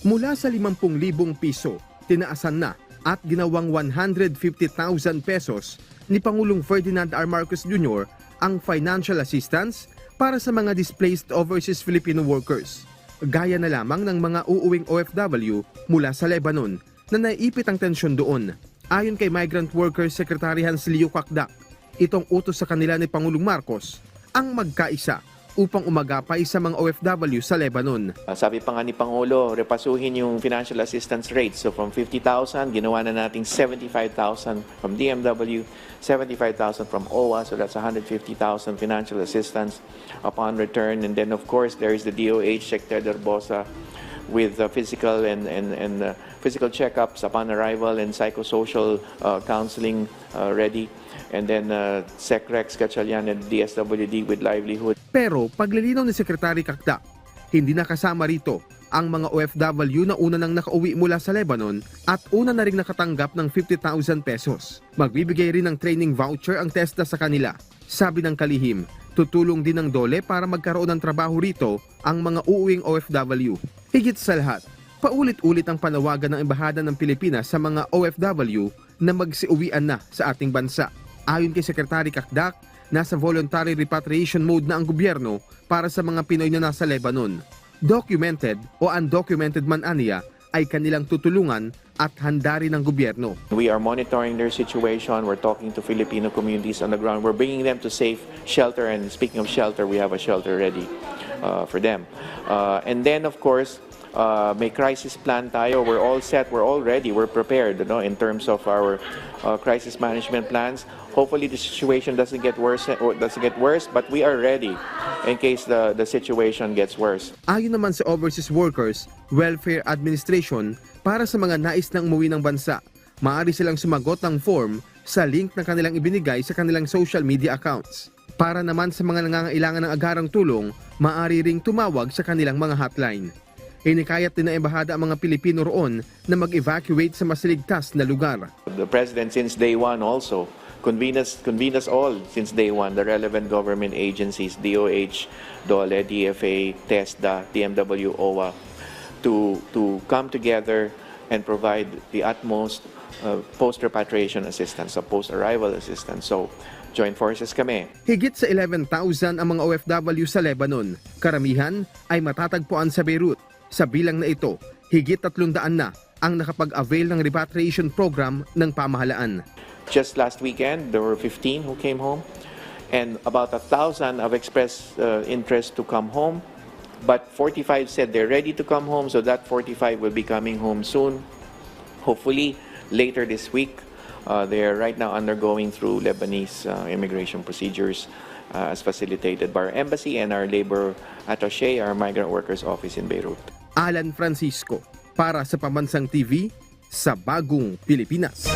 Mula sa 50,000 piso, tinaasan na at ginawang 150,000 pesos ni Pangulong Ferdinand R. Marcos Jr. ang financial assistance para sa mga displaced overseas Filipino workers. Gaya na lamang ng mga uuwing OFW mula sa Lebanon na naipit ang tensyon doon. Ayon kay Migrant Workers Secretary Hans Leo Kakdak, itong utos sa kanila ni Pangulong Marcos ang magkaisa upang umagapay sa mga OFW sa Lebanon. Uh, Sabi pa nga ni Pangulo, repasuhin yung financial assistance rates. So from 50,000, ginawa na nating 75,000 from DMW, 75,000 from OWA, so that's 150,000 financial assistance upon return. And then of course, there is the DOH, Secretary Darbosa, with uh, physical and, and, and uh, physical checkups upon arrival and psychosocial uh, counseling uh, ready. And then uh, SecRex, Gatchalian, and DSWD with livelihood. Pero paglilinaw ni Secretary Kakda, hindi nakasama rito ang mga OFW na una nang nakauwi mula sa Lebanon at una na rin nakatanggap ng 50,000 pesos. Magbibigay rin ng training voucher ang TESDA sa kanila. Sabi ng kalihim, tutulong din ng dole para magkaroon ng trabaho rito ang mga uuwing OFW. Higit sa lahat, paulit-ulit ang panawagan ng Embahada ng Pilipinas sa mga OFW na magsiuwian na sa ating bansa. Ayon kay Secretary Kakdak, nasa voluntary repatriation mode na ang gobyerno para sa mga Pinoy na nasa Lebanon. Documented o undocumented man aniya ay kanilang tutulungan at handa rin ng gobyerno. We are monitoring their situation. We're talking to Filipino communities on the ground. We're bringing them to safe shelter. And speaking of shelter, we have a shelter ready uh, for them. Uh, and then, of course, uh, may crisis plan tayo. We're all set. We're all ready. We're prepared you know, in terms of our uh, crisis management plans. Hopefully, the situation doesn't get worse or doesn't get worse, but we are ready in case the, the situation gets worse. Ayon naman sa Overseas Workers Welfare Administration, para sa mga nais nang umuwi ng bansa, maaari silang sumagot ng form sa link na kanilang ibinigay sa kanilang social media accounts. Para naman sa mga nangangailangan ng agarang tulong, maaari ring tumawag sa kanilang mga hotline. Inikayat din ng embahada ang mga Pilipino roon na mag-evacuate sa mas ligtas na lugar. The President, since day one also, convened us, all since day one, the relevant government agencies, DOH, DOLE, DFA, TESDA, DMW, OWA, to, to come together and provide the utmost uh, post-repatriation assistance, so post-arrival assistance. So, joint forces kami. Higit sa 11,000 ang mga OFW sa Lebanon. Karamihan ay matatagpuan sa Beirut. Sa bilang na ito, higit 300 na ang nakapag-avail ng repatriation program ng pamahalaan. Just last weekend, there were 15 who came home, and about a thousand have expressed uh, interest to come home. But 45 said they're ready to come home, so that 45 will be coming home soon. Hopefully, later this week. Uh, they are right now undergoing through Lebanese uh, immigration procedures uh, as facilitated by our embassy and our labor attaché, our migrant workers office in Beirut. Alan Francisco para sa Pambansang TV sa Bagong Pilipinas.